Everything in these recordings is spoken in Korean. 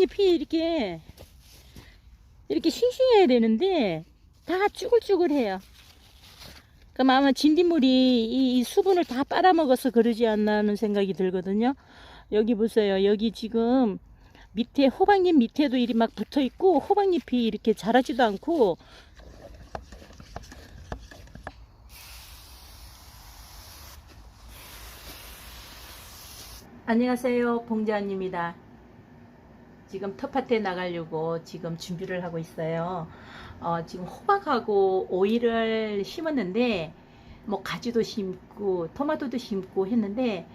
호박잎이 이렇게 이렇게 싱싱해야 되는데 다 쭈글쭈글해요. 그럼 아마 진딧물이 이, 이 수분을 다 빨아먹어서 그러지 않나 하는 생각이 들거든요. 여기 보세요. 여기 지금 밑에 호박잎 밑에도 이리 막 붙어 있고 호박잎이 이렇게 자라지도 않고 안녕하세요. 봉자입니다. 지금 텃밭에 나가려고 지금 준비를 하고 있어요. 어, 지금 호박하고 오이를 심었는데 뭐 가지도 심고 토마토도 심고 했는데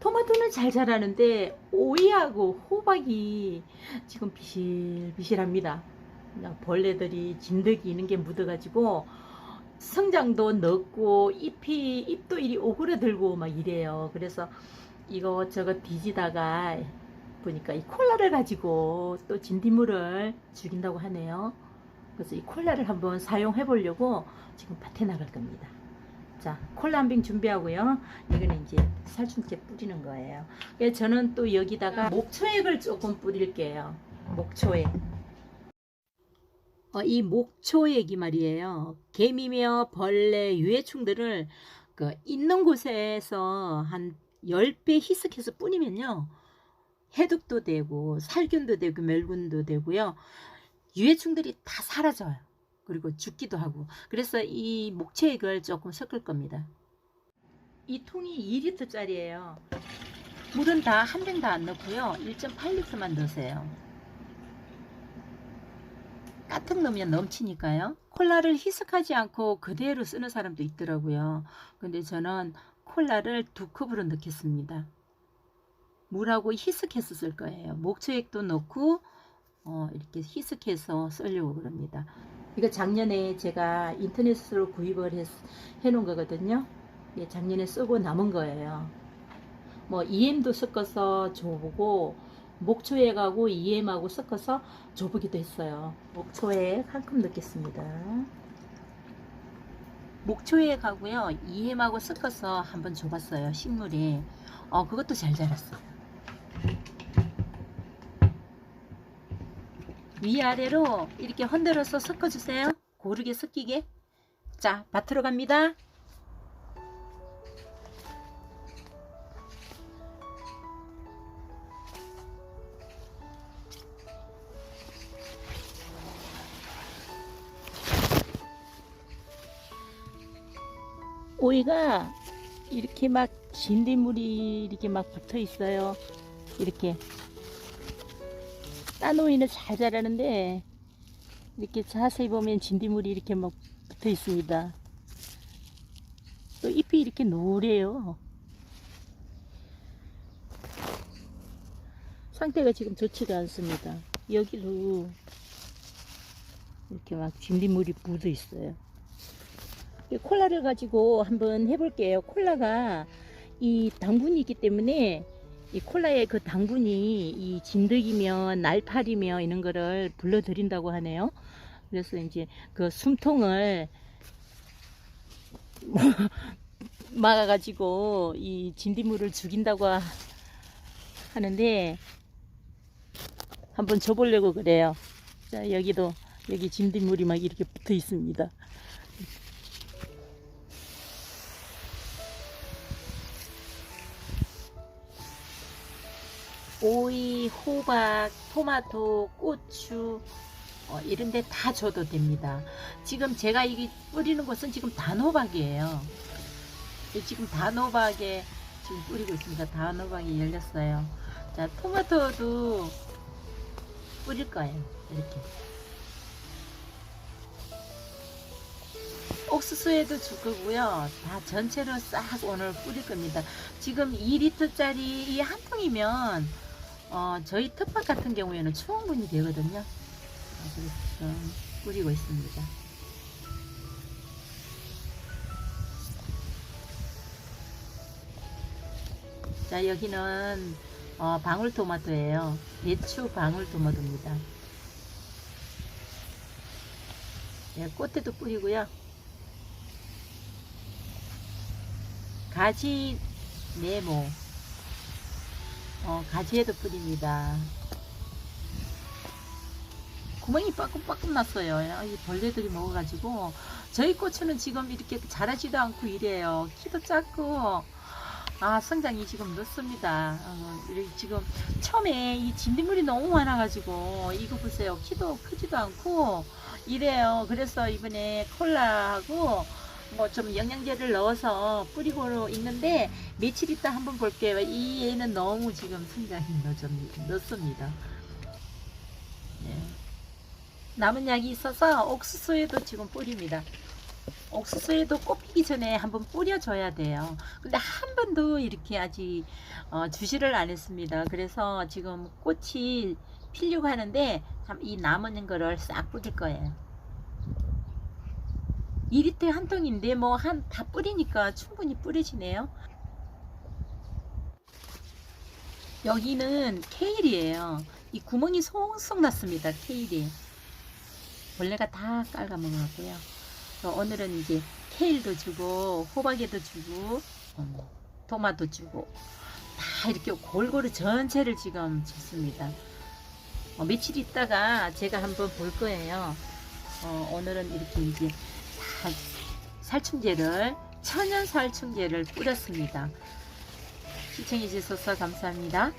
토마토는 잘 자라는데 오이하고 호박이 지금 비실비실합니다. 벌레들이 진드기 있는 게 묻어가지고 성장도 늦고 잎이 잎도 이리 오그라들고 막 이래요. 그래서 이거 저거 뒤지다가 보니까 이 콜라를 가지고 또 진딧물을 죽인다고 하네요. 그래서 이 콜라를 한번 사용해 보려고 지금 밭에 나갈 겁니다. 자, 콜라 한 병 준비하고요. 이거는 이제 살충제 뿌리는 거예요. 그래서 저는 또 여기다가 목초액을 조금 뿌릴게요. 목초액. 어, 이 목초액이 말이에요. 개미며 벌레, 유해충들을 그 있는 곳에서 한 10배 희석해서 뿌리면요. 해독도 되고 살균도 되고 멸균도 되고요. 유해충들이 다 사라져요. 그리고 죽기도 하고. 그래서 이 목채액을 조금 섞을 겁니다. 이 통이 2리터짜리예요. 물은 다 한 병 다 안 넣고요. 1.8리터만 넣으세요. 까뜩 넣으면 넘치니까요. 콜라를 희석하지 않고 그대로 쓰는 사람도 있더라고요. 근데 저는 콜라를 두 컵으로 넣겠습니다. 물하고 희석해서 쓸 거예요. 목초액도 넣고 어, 이렇게 희석해서 쓰려고 그럽니다. 이거 작년에 제가 인터넷으로 구입을 했, 해놓은 거거든요. 예, 작년에 쓰고 남은 거예요. 뭐 EM도 섞어서 줘보고 목초액하고 EM하고 섞어서 줘보기도 했어요. 목초액 한 컵 넣겠습니다. 목초액하고요 EM하고 섞어서 한번 줘봤어요. 식물에. 어 그것도 잘 자랐어요. 위아래로 이렇게 흔들어서 섞어주세요. 고르게 섞이게. 자, 밭으로 갑니다. 오이가 이렇게 막 진딧물이 이렇게 막 붙어 있어요. 이렇게 딴 오이는 잘 자라는데 이렇게 자세히 보면 진딧물이 이렇게 막 붙어 있습니다. 또 잎이 이렇게 노래요. 상태가 지금 좋지가 않습니다. 여기도 이렇게 막 진딧물이 묻어 있어요. 이 콜라를 가지고 한번 해볼게요. 콜라가 이 당분이 있기 때문에 이 콜라의 그 당분이 이 진드기며 날파리며 이런 거를 불러들인다고 하네요. 그래서 이제 그 숨통을 막아가지고 이 진딧물을 죽인다고 하- 하는데 한번 줘보려고 그래요. 자 여기도 여기 진딧물이 막 이렇게 붙어 있습니다. 오이, 호박, 토마토, 고추 어, 이런 데 다 줘도 됩니다. 지금 제가 이게 뿌리는 곳은 지금 단호박이에요. 이 지금 단호박에 지금 뿌리고 있습니다. 단호박이 열렸어요. 자, 토마토도 뿌릴 거예요. 이렇게. 옥수수에도 줄 거고요. 다 전체로 싹 오늘 뿌릴 겁니다. 지금 2리터짜리 이 한 통이면 어, 저희 텃밭 같은 경우에는 충분히 되거든요. 어, 그래서 지금 뿌리고 있습니다. 자, 여기는 어, 방울토마토예요. 대추 방울토마토입니다. 예, 꽃에도 뿌리고요. 가지 네모 어, 가지에도 뿌립니다. 구멍이 빠끔빠끔 났어요. 야, 이 벌레들이 먹어가지고 저희 고추는 지금 이렇게 자라지도 않고 이래요. 키도 작고 아 성장이 지금 늦습니다. 어, 지금 처음에 이 진딧물이 너무 많아가지고 이거 보세요. 키도 크지도 않고 이래요. 그래서 이번에 콜라하고 뭐 좀 영양제를 넣어서 뿌리고 있는데 며칠 있다 한번 볼게요. 이 애는 너무 지금 성장이 늦습니다. 네. 남은 약이 있어서 옥수수에도 지금 뿌립니다. 옥수수에도 꽃 피기 전에 한번 뿌려줘야 돼요. 근데 한 번도 이렇게 아직 어, 주시를 안 했습니다. 그래서 지금 꽃이 피려고 하는데 참 이 남은 거를 싹 뿌릴 거예요. 2리터 한 통인데 뭐 한 다 뿌리니까 충분히 뿌려지네요. 여기는 케일이에요. 이 구멍이 송송 났습니다. 케일이. 벌레가 다 깔아먹었고요. 어, 오늘은 이제 케일도 주고 호박에도 주고 어, 토마토 주고 다 이렇게 골고루 전체를 지금 줬습니다. 어, 며칠 있다가 제가 한번 볼 거예요. 어, 오늘은 이렇게 이제 다 살충제를 천연 살충제를 뿌렸습니다. 시청해 주셔서 감사합니다.